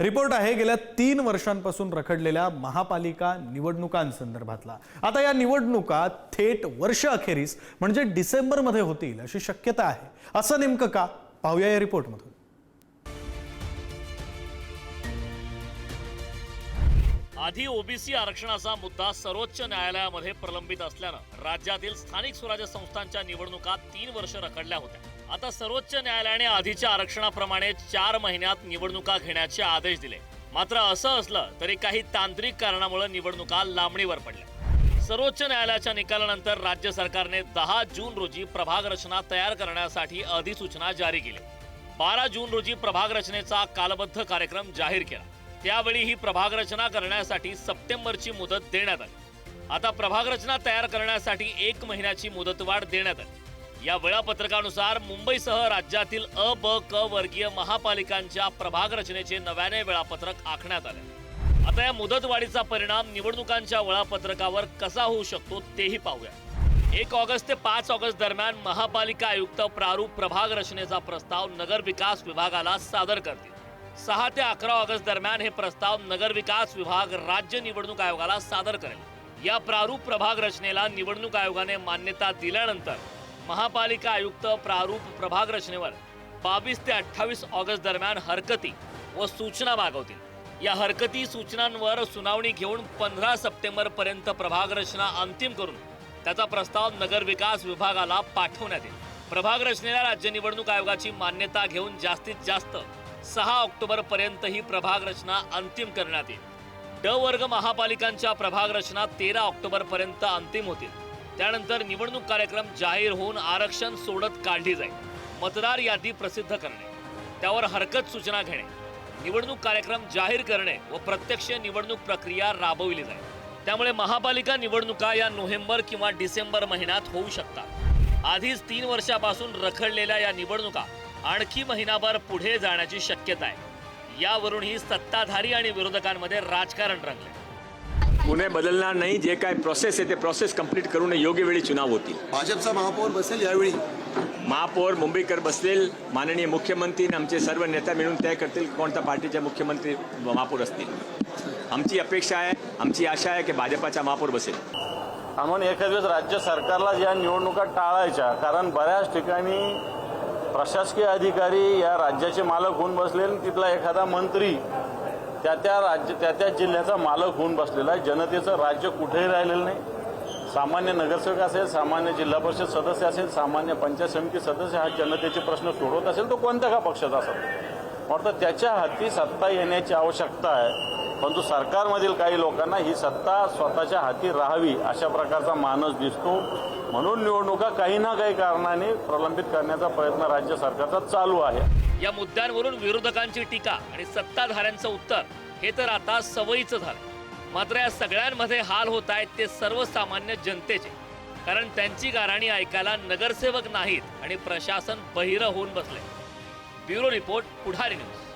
Report आहे गेल्या तीन वर्षांपासून रखडलेल्या महापालिका निवडणुकांसंदर्भातला. आता या निवडणुका थेट वर्ष अखेरीस म्हणजे डिसेंबरमध्ये होतील अशी शक्यता आहे. असं नेमकं का? पाहूया या रिपोर्टमधून. आधी ओबीसी आरक्षणाचा मुद्दा सर्वोच्च न्यायालयामध्ये प्रलंबित असल्यानं राज्यातील स्थानिक स्वराज्य संस्थांच्या निवडणुका तीन वर्ष रखडल्या होत्या. आता सर्वोच्च न्यायालयाने आधीच्या आरक्षणाप्रमाणे चार महिन्यात निवडणुका घेण्याचे आदेश दिले. मात्र असं असलं तरी काही तांत्रिक कारणामुळे निवडणुका लांबणीवर पडल्या. सर्वोच्च न्यायालयाच्या निकालानंतर राज्य सरकारने दहा जून रोजी प्रभाग रचना तयार करण्यासाठी अधिसूचना जारी केली. बारा जून रोजी प्रभाग रचनेचा कालबद्ध कार्यक्रम जाहीर केला. त्यावेळी ही प्रभाग रचना करण्यासाठी सप्टेंबरची मुदत देण्यात आली. आता प्रभाग रचना तयार करण्यासाठी एक महिन्याची मुदतवाढ देण्यात आली. या वेळापत्रकानुसार मुंबईसह राज्यातील अ ब क वर्गीय महापालिकांच्या प्रभाग रचनेचे नव्याने वेळापत्रक आखण्यात आले. आता या मुदतवाढीचा परिणाम निवडणुकांच्या वेळापत्रकावर कसा होऊ शकतो तेही पाहूया. एक ऑगस्ट ते पाच ऑगस्ट दरम्यान महापालिका आयुक्त प्रारूप प्रभाग रचनेचा प्रस्ताव नगर विकास विभागाला सादर करतील. सहा ते अकरा ऑगस्ट दरम्यान हे प्रस्ताव नगरविकास विभाग राज्य निवडणूक आयोगाला सादर करेल. या प्रारूप प्रभाग रचनेला निवडणूक आयोगाने मान्यता दिल्यानंतर महापालिका आयुक्त प्रारूप प्रभाग रचनेवर बावीस ते अठ्ठावीस ऑगस्ट दरम्यान हरकती व सूचना मागवतील. या हरकती सूचनांवर सुनावणी घेऊन पंधरा सप्टेंबर पर्यंत प्रभाग रचना अंतिम करून त्याचा प्रस्ताव नगरविकास विभागाला पाठवण्यात येईल. प्रभाग रचनेला राज्य निवडणूक आयोगाची मान्यता घेऊन जास्तीत जास्त सहा ऑक्टोबर पर्यंत ही प्रभाग रचना अंतिम करण्यात येईल. ड वर्ग महापालिकांच्या प्रभाग रचना तेरा ऑक्टोबर पर्यंत अंतिम होतील. त्यानंतर निवडणूक कार्यक्रम जाहीर होऊन आरक्षण सोडत काढली जाईल. मतदार यादी प्रसिद्ध करणे त्यावर हरकत सूचना घेणे निवडणूक कार्यक्रम जाहीर करणे व प्रत्यक्ष निवडणूक प्रक्रिया राबविली जाईल. त्यामुळे महापालिका निवडणुका या नोव्हेंबर किंवा डिसेंबर महिन्यात होऊ शकतात. आधीच तीन वर्षापासून रखडलेल्या या निवडणुका आणखी महिनाभर पुढे जाण्याची शक्यता आहे. यावरूनही सत्ताधारी आणि विरोधकांमध्ये राजकारण रंगले. पुणे बदलणार नाही जे काय प्रोसेस आहे ते प्रोसेस कंप्लीट करून योग्य वेळी चुनाव होतील. भाजपचा महापौर बसेल यावेळी? महापौर मुंबईकर बसतील माननीय मुख्यमंत्री आणि आमचे सर्व नेता मिळून तय करतील कोणत्या पार्टीचे मुख्यमंत्री महापौर असतील. आमची अपेक्षा आहे आमची आशा आहे की भाजपाचा महापौर बसेल. म्हणून एखाद दिवस राज्य सरकारला या निवडणुका टाळायच्या कारण बऱ्याच ठिकाणी प्रशासकीय अधिकारी या राज्याचे मालक होऊन बसले आणि तिथला एखादा मंत्री त्या त्या राज्य त्या त्या जिल्ह्याचा मालक होऊन बसलेला आहे. जनतेचं राज्य कुठेही राहिलेलं नाही. सामान्य नगरसेवक असेल सामान्य जिल्हा परिषद सदस्य असेल सामान्य पंचायत समिती सदस्य हा जनतेचे प्रश्न सोडवत असेल तो कोणत्या का पक्षाचा असेल? वाटतं त्याच्या हाती सत्ता येण्याची आवश्यकता आहे. परंतु सरकारमधील काही लोकांना ही सत्ता स्वतःच्या हाती राहावी अशा प्रकारचा मानस दिसतो. म्हणून निवडणुका काही ना काही कारणाने प्रलंबित करण्याचा प्रयत्न राज्य सरकारचा चालू आहे. या मुद्द्यांवरून विरोधकांची टीका आणि सत्ताधाऱ्यांचं उत्तर हे तर आता सवयीचं झालं. मात्र या सगळ्यांमध्ये हाल होत आहेत ते सर्वसामान्य जनतेचे. कारण त्यांची गाराणी ऐकायला नगरसेवक नाहीत आणि प्रशासन बहिरं होऊन बसले ब्युरो रिपोर्ट पुढारी न्यूज.